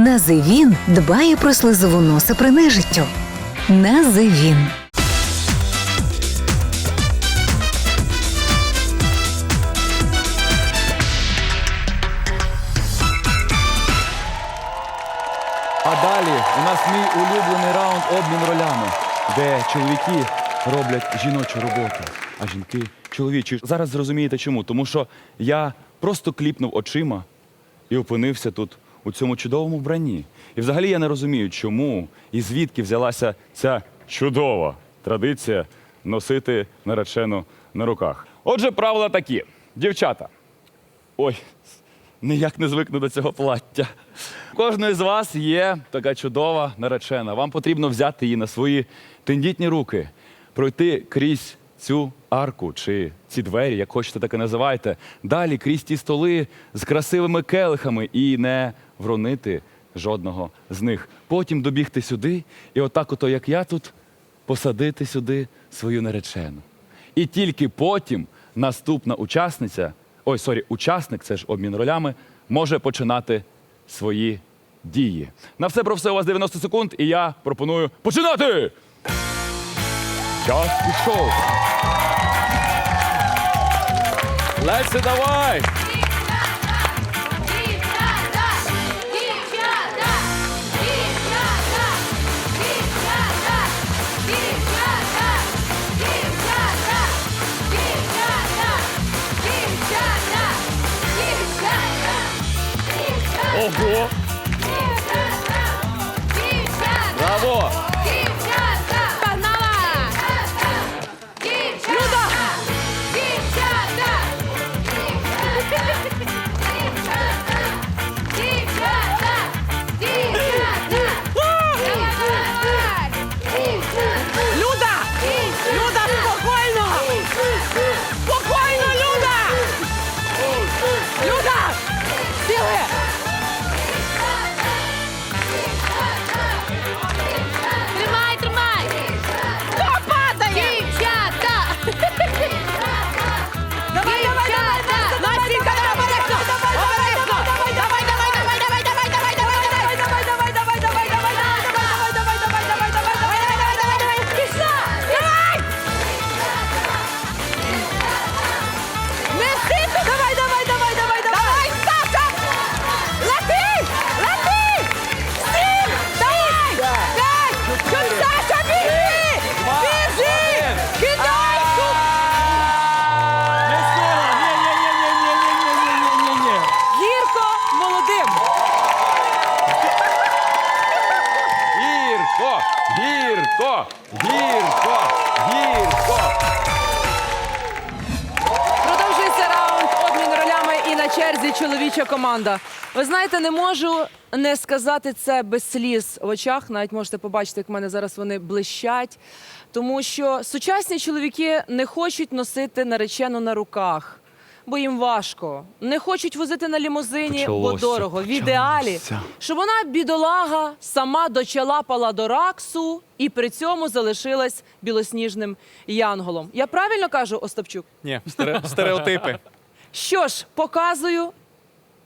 Називін дбає про слизову носа при нежиттю. Називін. А далі у нас мій улюблений раунд обмін ролями, де чоловіки роблять жіночу роботу, а жінки чоловічу. Зараз зрозумієте чому? Тому що я просто кліпнув очима і опинився тут у цьому чудовому вбранні. І взагалі я не розумію, чому і звідки взялася ця чудова традиція носити наречену на руках. Отже, правила такі: дівчата. Ой, ніяк не звикну до цього плаття. У кожної з вас є така чудова наречена. Вам потрібно взяти її на свої тендітні руки, пройти крізь цю арку чи ці двері, як хочете, так і називайте. Далі крізь ті столи з красивими келихами і не вронити жодного з них. Потім добігти сюди, і отак, ото, як я тут, посадити сюди свою наречену. І тільки потім наступна учасниця, ой, сорі, учасник, це ж обмін ролями, може починати свої дії. На все про все у вас 90 секунд, і я пропоную починати! Час пішов. Леся, давай! Ого! Браво! Команда. Ви знаєте, не можу не сказати це без сліз в очах. Навіть можете побачити, як в мене зараз вони блищать. Тому що сучасні чоловіки не хочуть носити наречену на руках, бо їм важко. Не хочуть возити на лімузині, бо Почалося, дорого. В ідеалі, почалося. щоб вона, бідолага, сама дочалапала до раксу і при цьому залишилась білосніжним янголом. Я правильно кажу, Остапчук? Ні, стере- стереотипи. Що ж, показую,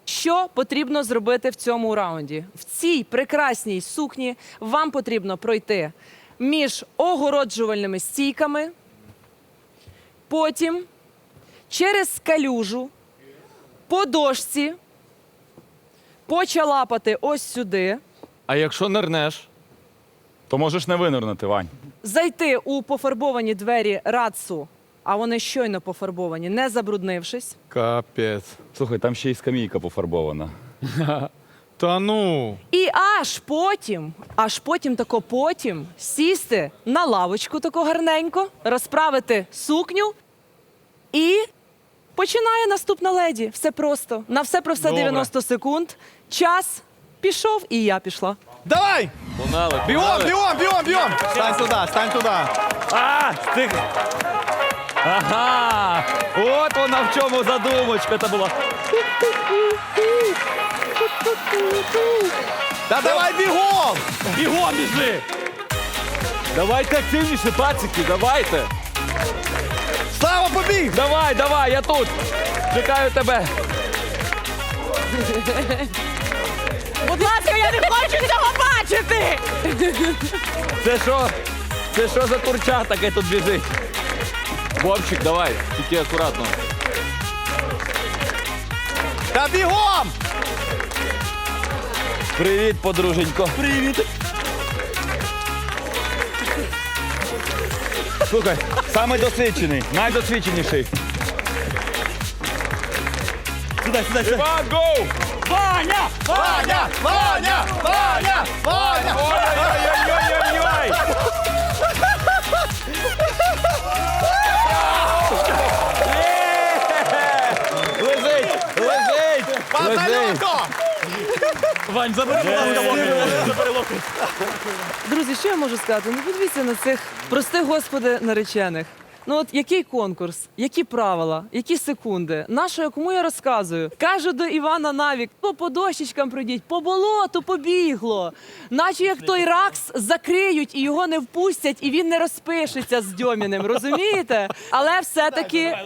що потрібно зробити в цьому раунді. В цій прекрасній сукні вам потрібно пройти між огороджувальними стійками, потім через калюжу, по дошці, почалапати ось сюди, А якщо нирнеш? То можеш не винирнути, Вань. зайти у пофарбовані двері рацу, а вони щойно пофарбовані, не забруднившись. Капець. Слухай, там ще й скамійка пофарбована. Та ну. І аж потім, аж потім тако потім сісти на лавочку тако гарненько, розправити сукню і починає наступна леді. Все просто. На все про все Добре. 90 секунд. Час пішов, і я пішла. Давай! Погнали, Бігом, бігом, бігом, бігом! Стань сюди, стань туди. А, стих. Ага! От вона в чому задумочка та була. Та давай бігом! Бігом біжи! Давайте активніше, пацики, давайте! Слава побіг! Давай, давай, я тут! Чекаю тебе! Будь ласка, я не хочу цього бачити! Це що? Це що за курча таке тут біжить? Вовчик, давай, тільки акуратно. Та бігом! Привіт, подруженько. Привіт. Слухай, самий досвідчений, найдосвідченіший. Сюди, сюди, сюди. Іван, гоу! Ваня! Ваня! Ваня! Ваня! Ваня! Ой-ой-ой-ой-ой! Лежить! Лежить! Данюко! Вань, забери, локоть. Забери локоть. Друзі, що я можу сказати? Ну подивіться на цих прости господи наречених. Ну от який конкурс, які правила, які секунди? Нащо я кому я розказую? Кажу до Івана Навік, по, по дощечкам пройдіть, по болоту побігло. Наче як той ракс закриють і його не впустять, і він не розпишеться з Дьоміним, розумієте? Але все-таки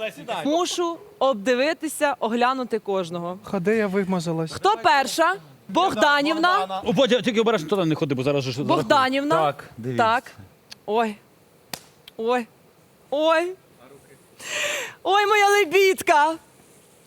мушу обдивитися, оглянути кожного. Ходи, я вимазалась. Хто перша? Богданівна. О, Бодя, тільки обережно туди не ходи, бо зараз же Богданівна. Так, дивіться. Так. Ой. Ой. Ой. Ой, моя лебідка.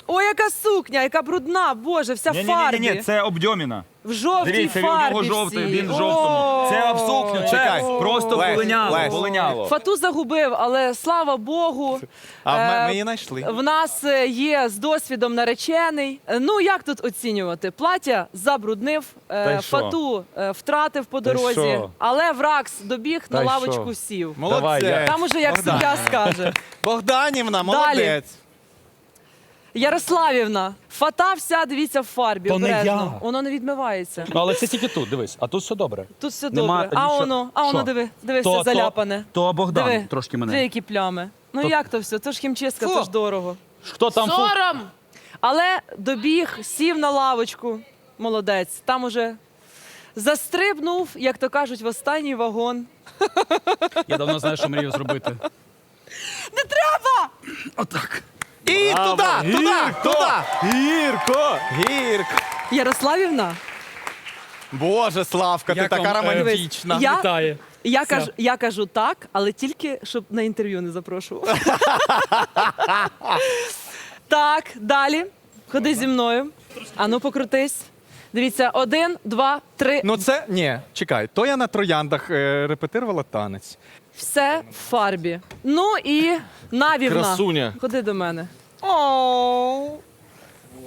Ой, яка сукня, яка брудна, боже, вся в Ні-ні-ні, ні, це об Дьоміна. В жовтій Дивіться, він у фарбі нього жовтий, він в жовтому. Це об сукню, це Чекай. просто Лесь, полиняло, Лесь. полиняло. Фату загубив, але слава Богу. А ми, е, ми її знайшли. В нас е, є з досвідом наречений. Е, Ну як тут оцінювати? Плаття забруднив, е, Та й що? фату е, втратив по й дорозі, що? але вракс добіг Та на й лавочку сів. Давай, я- Молодець. Там уже як Богдан. суддя скаже. Богданівна, молодець. Ярославівна, фата вся, дивіться, в фарбі. То не обережно. я. Воно не відмивається. Ну, але це тільки тут, дивись, а тут все добре. Тут все Нема добре. А нічого. воно, а воно Що? диви, диви, То- то- заляпане. то Богдан диви, трошки мене. Диви, які плями. Ну То- як то все? То ж хімчистка, Фу. то ж дорого. Хто там фу? Сором! Але добіг, сів на лавочку. Молодець. Там уже застрибнув, як то кажуть, в останній вагон. Я давно знаю, що мрію зробити. Не треба! Отак. І туди, туди, туди. Гірко! Гірко. Ярославівна, Боже, Славка, ти Як така вам, е, романтична. я, Вітає. я, Все. кажу, я кажу так, але тільки щоб на інтерв'ю не запрошував. так, далі. Ходи зі мною. Ану, покрутись. Дивіться, один, два, три. Ну це ні, чекай, то я на трояндах е, репетирувала танець. Все в фарбі. Ну і навівна. Красуня. Ходи до мене. О,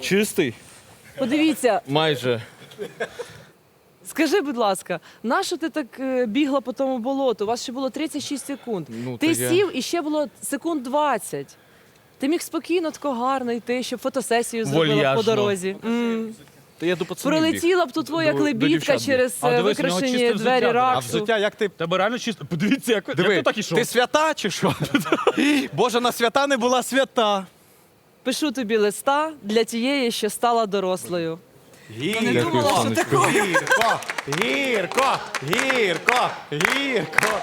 Чистий? подивіться, Майже. скажи, будь ласка, нащо ти так е, бігла по тому болоту? У вас ще було 36 секунд. Ну, ти я- сів і ще було секунд 20. Ти міг спокійно тако гарно йти, щоб фотосесію зробила по дорозі. М. Та я до пацанів біг. Пролетіла б тут твоя До- до лебідка дівчат біг. через А е, дивись, у нього викрашені чисте двері взуття. А раксу. взуття, як ти. Тебе реально чисто. Подивіться, як, як Диви, ти так ішов. ти свята чи що? Боже, на свята не була свята. Пишу тобі листа для тієї, що стала дорослою. Гірко, думала, що гірко, гірко, гірко, гірко.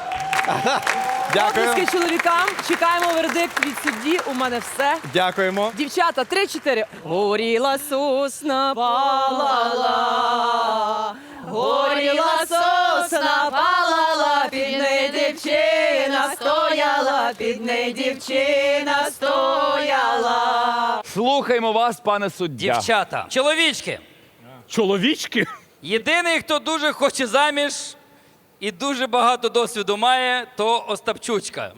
Дякую. Оплески чоловікам. Чекаємо вердикт від судді. У мене все. Дякуємо. Дівчата, три-чотири. Горіла сосна, палала. Горіла сосна, палала, під неї дівчина стояла, під неї дівчина стояла. Слухаємо вас, пане суддя. Дівчата, чоловічки. Чоловічки? Єдиний, хто дуже хоче заміж і дуже багато досвіду має, то Остапчучка.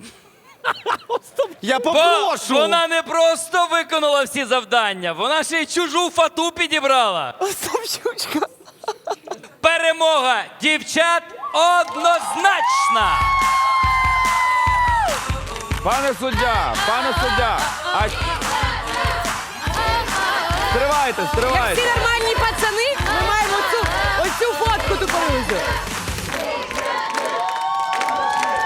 Я Бо попрошу. вона не просто виконала всі завдання, вона ще й чужу фату підібрала. Остапчучка. Перемога дівчат однозначна. Пане суддя, пане суддя. А... Стривайте, стривайте. Всі нормальні пацани, ми маємо цю, оцю фотку ту повезу.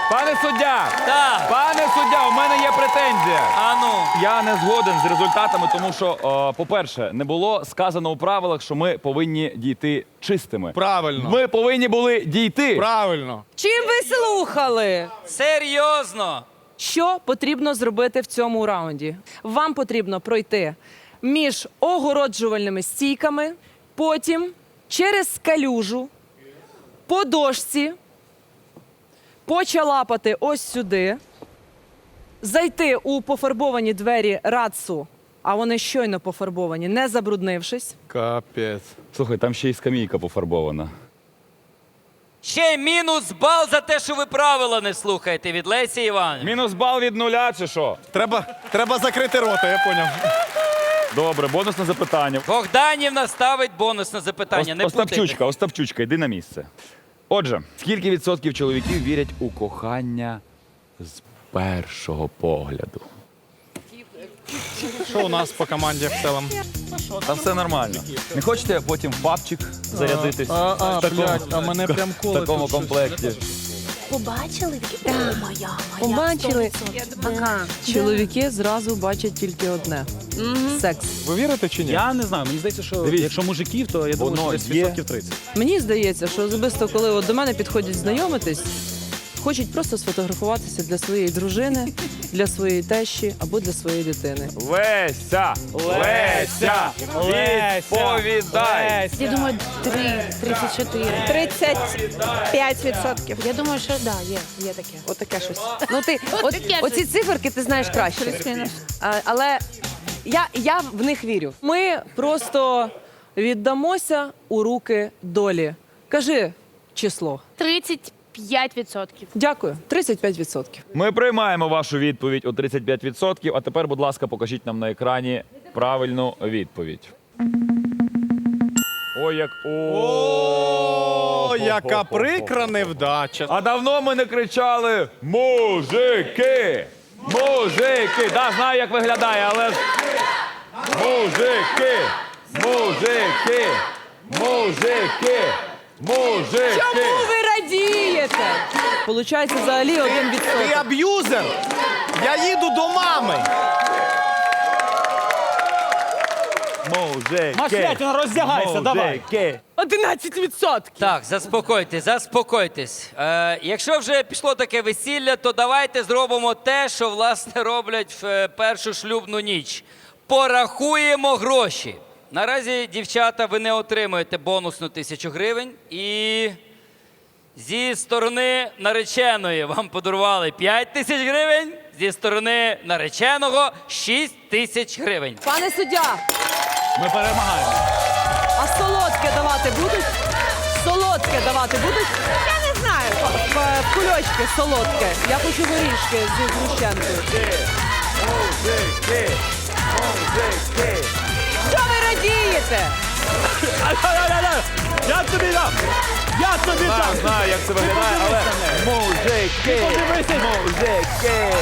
Пане суддя! Так, Пане суддя, у мене є претензія. ану. Я не згоден з результатами, тому що, по-перше, не було сказано у правилах, що ми повинні дійти чистими. Правильно. Ми повинні були дійти. Правильно. Чим ви слухали? Серйозно. Що потрібно зробити в цьому раунді? Вам потрібно пройти між огороджувальними стійками, потім через калюжу по дошці, почалапати ось сюди, зайти у пофарбовані двері Рацу, а вони щойно пофарбовані, не забруднившись. Капець. Слухай, там ще й скамійка пофарбована. Ще й мінус бал за те, що ви правила не слухаєте від Лесі Іванівни. Мінус бал від нуля чи що? Треба, треба закрити рота, я поняв. Добре, бонусне запитання. Богданівна ставить бонусне запитання. Не путайте. Остапчучка, Остапчучка, йди на місце. Отже, скільки відсотків чоловіків вірять у кохання з першого погляду? Що у нас по команді в цілому? Та все нормально. Не хочете потім в папчик зарядитись А, а, в такому, блядь, а мене прям в коле такому тут щось. комплекті? Побачили такі, о, моя, моя. Побачили. 100%. Ага. Чоловіки зразу бачать тільки одне секс. Ви вірите чи ні? Я не знаю, мені здається, що Дивіться. якщо мужиків, то я думаю, Воно що десь є. відсотків 30. Мені здається, що особисто, коли от до мене підходять знайомитись, хочуть просто сфотографуватися для своєї дружини, для своєї тещі або для своєї дитини. Леся! Леся! Відповідай! Я думаю, 3, 34. 35 відсотків. Я думаю, що да, є, є таке. Отаке щось. Ну ти от, Таке оці циферки ти знаєш краще. А, але я, я в них вірю. Ми просто віддамося у руки долі. Кажи число. 35 відсотків. Дякую. 35%. Ми приймаємо вашу відповідь у 35%, а тепер, будь ласка, покажіть нам на екрані правильну відповідь. Ой, як О, яка прикра невдача. А давно ми не кричали Мужики! Мужики! Да, знаю, як виглядає, але ж Мужики! Мужики! Мужики! Мужики! Чому ви радієте? Получається взагалі один Ти відсоток. аб'юзер! Я їду до мами! Мужики! Машлятіна, роздягайся, давай. Мужики! 11%. Так, заспокойтесь, заспокойтесь. Е, якщо вже пішло таке весілля, то давайте зробимо те, що власне роблять в е, першу шлюбну ніч. Порахуємо гроші. Наразі, дівчата, ви не отримуєте бонусну тисячу гривень і. Зі сторони нареченої вам подарували 5 тисяч гривень, зі сторони нареченого 6 тисяч гривень. Пане суддя, Ми перемагаємо. а солодке давати будуть? Солодке давати будуть? Я не знаю. В кульочки солодке. Я хочу горішки зі згущенкою. Що ви радієте? Я тобі дам! Я тобі дам! знаю, як це виглядає, але мужики! Мужики!